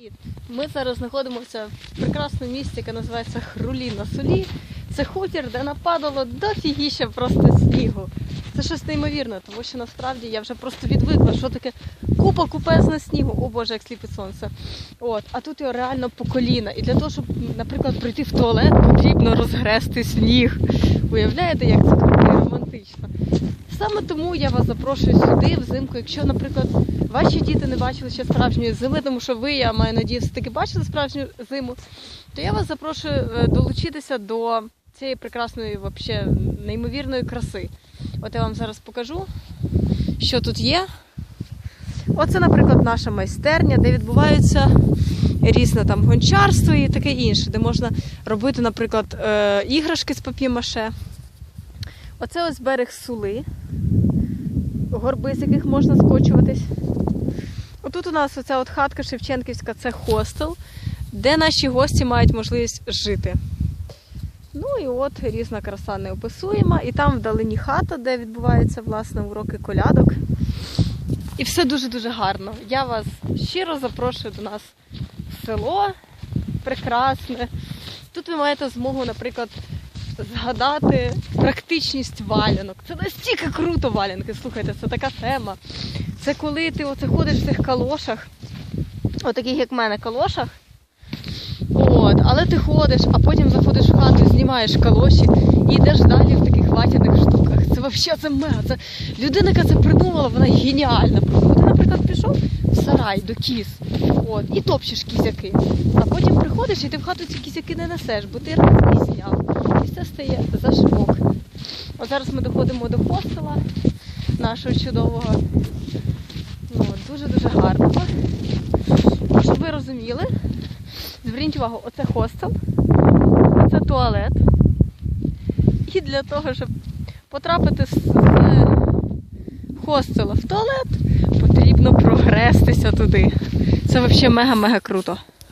Привіт! Ми зараз знаходимося в прекрасному місці, яке називається Хрулі на Солі. Це хутір, де нападало дофігіща просто снігу. Це щось неймовірне, тому що насправді я вже просто відвикла, що таке купа купезна снігу. О Боже, як сліпить сонце. От, а тут його реально по коліна. І для того, щоб, наприклад, прийти в туалет, потрібно розгрести сніг. Уявляєте, як це романтично? Саме тому я вас запрошую сюди взимку, якщо, наприклад, ваші діти не бачили ще справжньої зими, тому що ви, я маю надію, все-таки бачили справжню зиму, то я вас запрошую е, долучитися до цієї прекрасної, вообще, неймовірної краси. От я вам зараз покажу, що тут є. Оце, наприклад, наша майстерня, де відбувається різне там гончарство і таке інше, де можна робити, наприклад, е, іграшки з пап'є-маше. Оце ось берег сули, горби, з яких можна скочуватись. Отут у нас оця от хатка Шевченківська, це хостел, де наші гості мають можливість жити. Ну і от різна краса неописуєма. І там вдалині хата, де відбуваються власне уроки колядок. І все дуже-дуже гарно. Я вас щиро запрошую до нас в село прекрасне. Тут ви маєте змогу, наприклад, згадати практичність валянок. Це настільки круто валянки. Слухайте, це така тема. Це коли ти оце ходиш в цих калошах, отаких як в мене калошах. От, але ти ходиш, а потім заходиш в хату, знімаєш калоші і йдеш далі в таких ватяних штуках. Це взагалі це мега. Це людина, яка це придумала, вона геніальна. Просто ти, наприклад, пішов в сарай до кіз, от, і топчеш кізяки. А потім приходиш і ти в хату ці кізяки не несеш, бо ти раз і зняв. І все стає за шибок. От зараз ми доходимо до хостела нашого чудового. Ну, дуже-дуже гарного. Щоб ви розуміли, зверніть увагу, оце хостел, оце туалет. І для того, щоб потрапити з хостела в туалет, потрібно прогрестися туди. Це взагалі мега-мега круто.